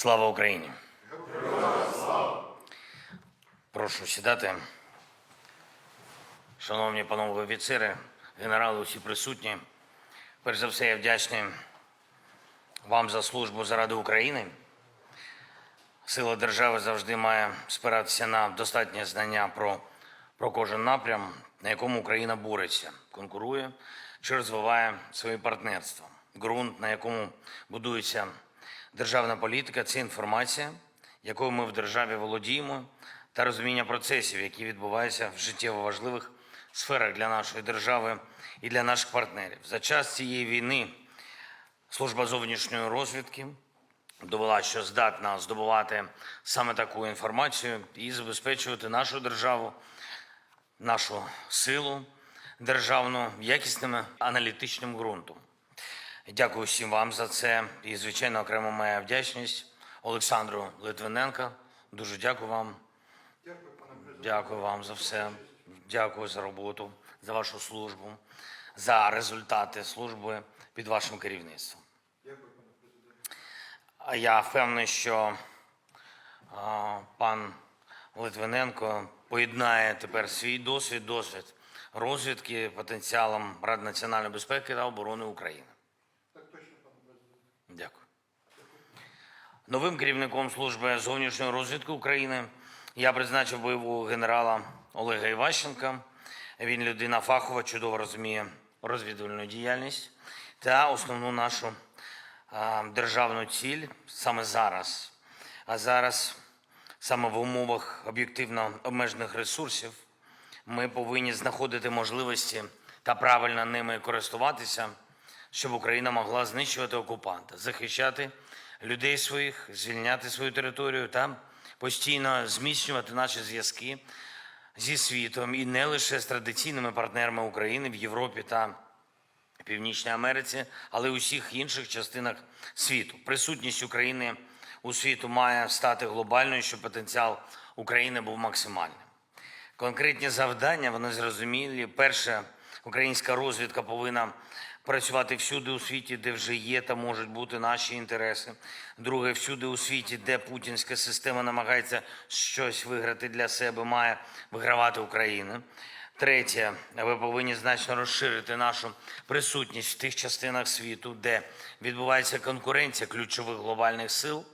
Слава Україні! Прошу сідати. Шановні панове офіцери, генерали, усі присутні. Перш за все, я вдячний вам за службу заради України. Сила держави завжди має спиратися на достатнє знання про, про кожен напрям, на якому Україна бореться, конкурує чи розвиває свої партнерства. Ґрунт, на якому будується державна політика, це інформація, якою ми в державі володіємо, та розуміння процесів, які відбуваються в життєво важливих сферах для нашої держави і для наших партнерів. За час цієї війни служба зовнішньої розвідки довела, що здатна здобувати саме таку інформацію і забезпечувати нашу державу, нашу силу державну якісним аналітичним ґрунтом. Дякую всім вам за це. І, звичайно, окремо моя вдячність Олександру Литвиненка. Дуже дякую вам. Дякую вам за все. Дякую за роботу, за вашу службу, за результати служби під вашим керівництвом. А Я впевнений, що а, пан Литвиненко поєднає тепер свій досвід, досвід розвідки потенціалом Ради національної безпеки та оборони України. Дякую. Новим керівником служби зовнішньої розвідки України я призначив бойового генерала Олега Іващенка. Він людина фахова, чудово розуміє розвідувальну діяльність та основну нашу державну ціль саме зараз. А зараз, саме в умовах об'єктивно обмежених ресурсів, ми повинні знаходити можливості та правильно ними користуватися, щоб Україна могла знищувати окупанта, захищати людей своїх, звільняти свою територію та постійно зміцнювати наші зв'язки зі світом і не лише з традиційними партнерами України в Європі та Північній Америці, але й усіх інших частинах світу. Присутність України у світу має стати глобальною, щоб потенціал України був максимальним. Конкретні завдання вони зрозумілі. Перше, українська розвідка повинна працювати всюди у світі, де вже є та можуть бути наші інтереси. Друге, всюди у світі, де путінська система намагається щось виграти для себе, має вигравати Україна. Третє, ви повинні значно розширити нашу присутність в тих частинах світу, де відбувається конкуренція ключових глобальних сил.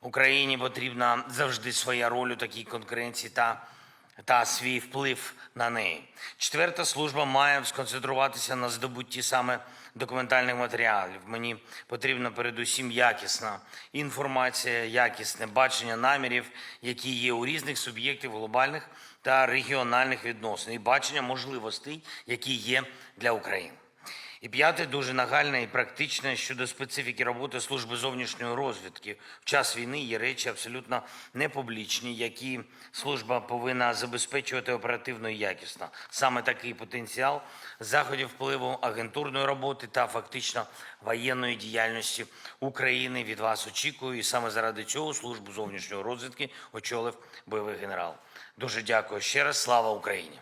Україні потрібна завжди своя роль у такій конкуренції та, та свій вплив на неї. Четверта служба має сконцентруватися на здобутті саме документальних матеріалів. Мені потрібна передусім якісна інформація, якісне бачення намірів, які є у різних суб'єктів глобальних та регіональних відносин, і бачення можливостей, які є для України. І п'яте дуже нагальне і практичне щодо специфіки роботи служби зовнішньої розвідки. В час війни є речі абсолютно непублічні, які служба повинна забезпечувати оперативно і якісно. Саме такий потенціал заходів впливу агентурної роботи та фактично воєнної діяльності України від вас очікую. І саме заради цього службу зовнішньої розвідки очолив бойовий генерал. Дуже дякую ще раз. Слава Україні!